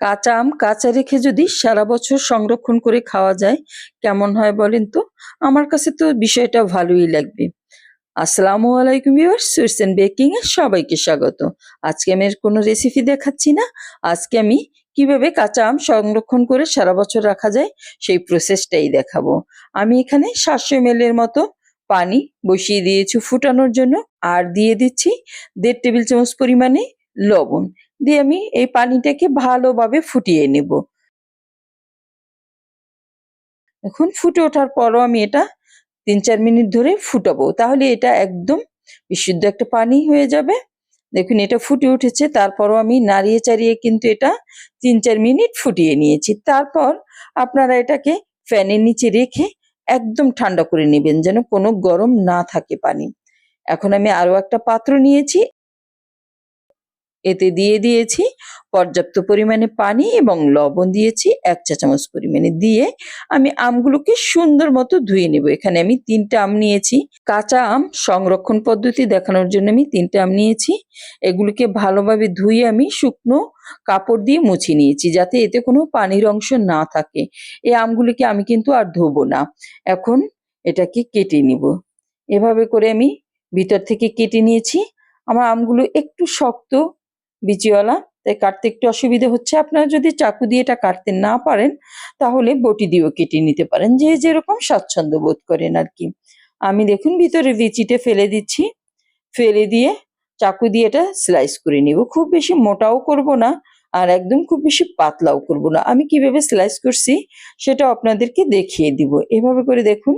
কাঁচা আম কাঁচা রেখে যদি সারা বছর সংরক্ষণ করে খাওয়া যায়, কেমন হয় বলেন তো? আমার কাছে তো বিষয়টা ভালোই লাগবে। আসসালামু আলাইকুম ভিউয়ার্স সুইটস এন্ড বেকিং এর সবাইকে স্বাগত। আজকে আমি কোনো রেসিপি দেখাচ্ছি না। আজকে আমি কীভাবে কাঁচা আম সংরক্ষণ করে সারা বছর রাখা যায়, সেই প্রসেসটাই দেখাবো। আমি এখানে সাতশো এম এর মতো পানি বসিয়ে দিয়েছি ফুটানোর জন্য, আর দিয়ে দিচ্ছি দেড় টেবিল চামচ পরিমাণে লবণ। দিয়ে আমি এই পানিটাকে ভালোভাবে ফুটিয়ে নেব। এখন ফুটে ওঠার পরও আমি এটা তিন চার মিনিট ধরে ফুটাবো। তাহলে এটা একদম বিশুদ্ধ একটা পানি হয়ে যাবে। দেখুন, এটা ফুটে উঠেছে। তারপরও আমি নাড়িয়ে চাড়িয়ে কিন্তু এটা তিন চার মিনিট ফুটিয়ে নিয়েছি। তারপর আপনারা এটাকে ফ্যানের নিচে রেখে একদম ঠান্ডা করে নেবেন যেন কোনো গরম না থাকে পানি। এখন আমি আরও একটা পাত্র নিয়েছি। এতে দিয়ে দিয়েছি পর্যাপ্ত পরিমাণে পানি এবং লবণ দিয়েছি, এক চা চামচ পরিমাণে দিয়ে আমি আমগুলোকে সুন্দর মতো ধুয়ে নেব। এখানে আমি তিনটা আম নিয়েছি। কাঁচা আম সংরক্ষণ পদ্ধতি দেখানোর জন্য আমি তিনটা আম নিয়েছি। এগুলোকে ভালোভাবে ধুয়ে আমি শুকনো কাপড় দিয়ে মুছে নিয়েছি যাতে এতে কোনো পানির অংশ না থাকে। এই আমগুলিকে আমি কিন্তু আর ধোবো না। এখন এটাকে কেটে নিব। এভাবে করে আমি ভিতর থেকে কেটে নিয়েছি। আমার আমগুলো একটু শক্ত বিচিওয়ালা। তাই কাটতে একটু অসুবিধা হচ্ছে। আপনারা যদি চাকু দিয়ে এটা কাটতে না পারেন, তাহলে বটি দিয়েও কেটে নিতে পারেন। যে যেরকম স্বাচ্ছন্দ্য বোধ করেন আর কি। আমি দেখুন ভিতরে বিচিটা ফেলে দিচ্ছি। ফেলে দিয়ে চাকু দিয়ে এটা স্লাইস করে নিব। খুব বেশি মোটাও করব না আর একদম খুব বেশি পাতলাও করব না। আমি কীভাবে স্লাইস করছি সেটা আপনাদেরকে দেখিয়ে দিব। এভাবে করে দেখুন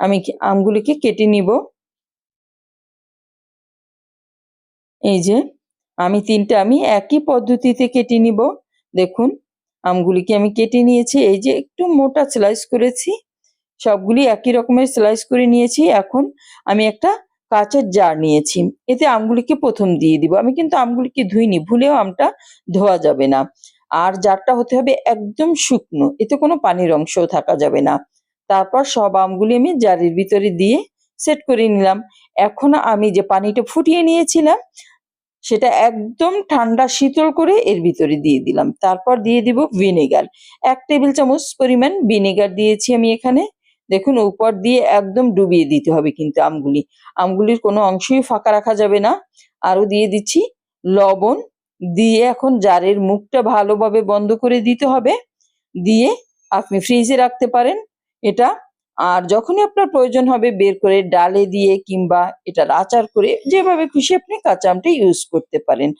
আমি আমগুলিকে কেটে নিব। এই যে আমি তিনটা, আমি একই পদ্ধতিতে কেটে নিব। দেখুন, আমগুলিকে আমি কেটে নিয়েছি। এই যে একটু মোটা স্লাইস করেছি, সবগুলি একই রকমের স্লাইস করে নিয়েছি। এখন আমি একটা কাঁচের জার নিয়েছি। এতে আমগুলিকে প্রথম দিয়ে দিব। আমি কিন্তু আমগুলিকে ধুইনি, ভুলেও আমটা ধোয়া যাবে না। আর জারটা হতে হবে একদম শুকনো, এতে কোনো পানির অংশও থাকা যাবে না। তারপর সব আমগুলি আমি জারের ভিতরে দিয়ে সেট করে নিলাম। এখন আমি যে পানিটা ফুটিয়ে নিয়েছিলাম সেটা একদম ঠান্ডা শীতল করে এর ভিতরে দিয়ে দিলাম। তারপর দিয়ে দিব ভিনেগার। এক টেবিল চামচ পরিমাণ ভিনেগার দিয়েছি আমি এখানে। দেখুন, উপর দিয়ে একদম ডুবিয়ে দিতে হবে কিন্তু আমগুলি। আমগুলির কোনো অংশই ফাঁকা রাখা যাবে না। আরও দিয়ে দিচ্ছি লবণ। দিয়ে এখন জারের মুখটা ভালোভাবে বন্ধ করে দিতে হবে। দিয়ে আপনি ফ্রিজে রাখতে পারেন। এটা আর যখনই আপনার প্রয়োজন হবে, বের করে ডালে দিয়ে কিংবা এটার আচার করে যেভাবে খুশি আপনি কাঁচা আমটা ইউজ করতে পারেন।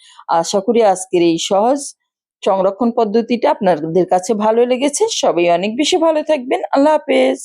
আশা করি আজকের এই সহজ সংরক্ষণ পদ্ধতিটা আপনাদের কাছে ভালো লেগেছে। সবাই অনেক বেশি ভালো থাকবেন। আল্লাহ হাফেজ।